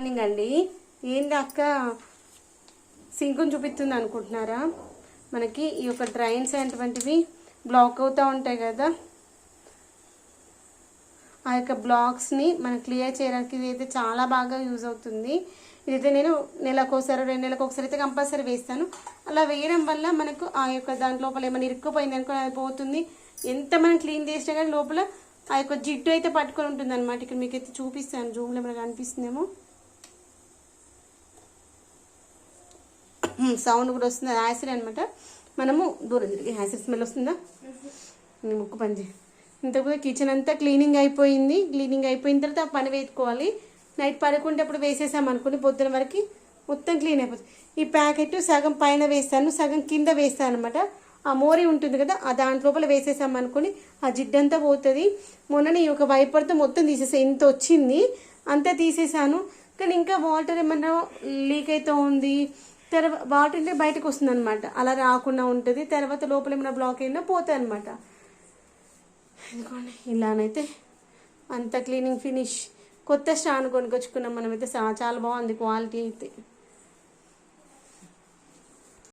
Morning అండి. ఏంది అక్క? సింకుని చూపిస్తుంది అనుకుంటున్నారా? మనకి ఈ యొక్క డ్రైన్స్ అయినటువంటివి బ్లాక్ అవుతూ ఉంటాయి కదా. ఆ యొక్క బ్లాక్స్ని మనం క్లియర్ చేయడానికి ఇది అయితే చాలా బాగా యూజ్ అవుతుంది. ఇదైతే నేను నెలకోసారి రెండు నెలలకు ఒకసారి అయితే కంపల్సరీ వేస్తాను. అలా వేయడం వల్ల మనకు ఆ యొక్క దాని లోపల ఏమైనా ఇరుక్కుపోయింది అనుకో అది పోతుంది. ఎంత మనం క్లీన్ చేసినా కానీ లోపల ఆ యొక్క జిడ్డు అయితే పట్టుకొని ఉంటుంది అనమాట ఇక్కడ మీకు అయితే చూపిస్తాను. జూమ్లో ఏమైనా కనిపిస్తుందేమో? సౌండ్ కూడా వస్తుంది. యాసిడ్ అనమాట మనము దూరం తిరిగి యాసిడ్ స్మెల్ వస్తుందా? నీ ముక్కు పని ఇంతకుముందు కిచెన్ అంతా క్లీనింగ్ అయిపోయింది. క్లీనింగ్ అయిపోయిన తర్వాత పని వేసుకోవాలి. నైట్ పడుకుంటేప్పుడు వేసేసాం అనుకుని పొద్దున వరకు మొత్తం క్లీన్ అయిపోతుంది. ఈ ప్యాకెట్ సగం పైన వేస్తాను సగం కింద వేస్తాను అనమాట ఆ మోరీ ఉంటుంది కదా ఆ దాంట్ లోపల వేసేసాం అనుకుని ఆ జిడ్డంతా పోతుంది. మొన్ననే ఈ ఒక వైపర్తో మొత్తం తీసేసా ఇంత వచ్చింది. అంతా తీసేసాను. కానీ ఇంకా వాటర్ ఏమన్నా లీక్ అవుతూ ఉంది. తెరవ వాటర్ అంటే బయటకు వస్తుంది అనమాట అలా రాకుండా ఉంటుంది. తర్వాత లోపల ఏమైనా బ్లాక్ అయినా పోతాయి అనమాట ఇలానైతే అంత క్లీనింగ్ ఫినిష్. కొత్త స్టాండ్ కొనుకొచ్చుకున్నాం మనమైతే. చాలా బాగుంది క్వాలిటీ అయితే.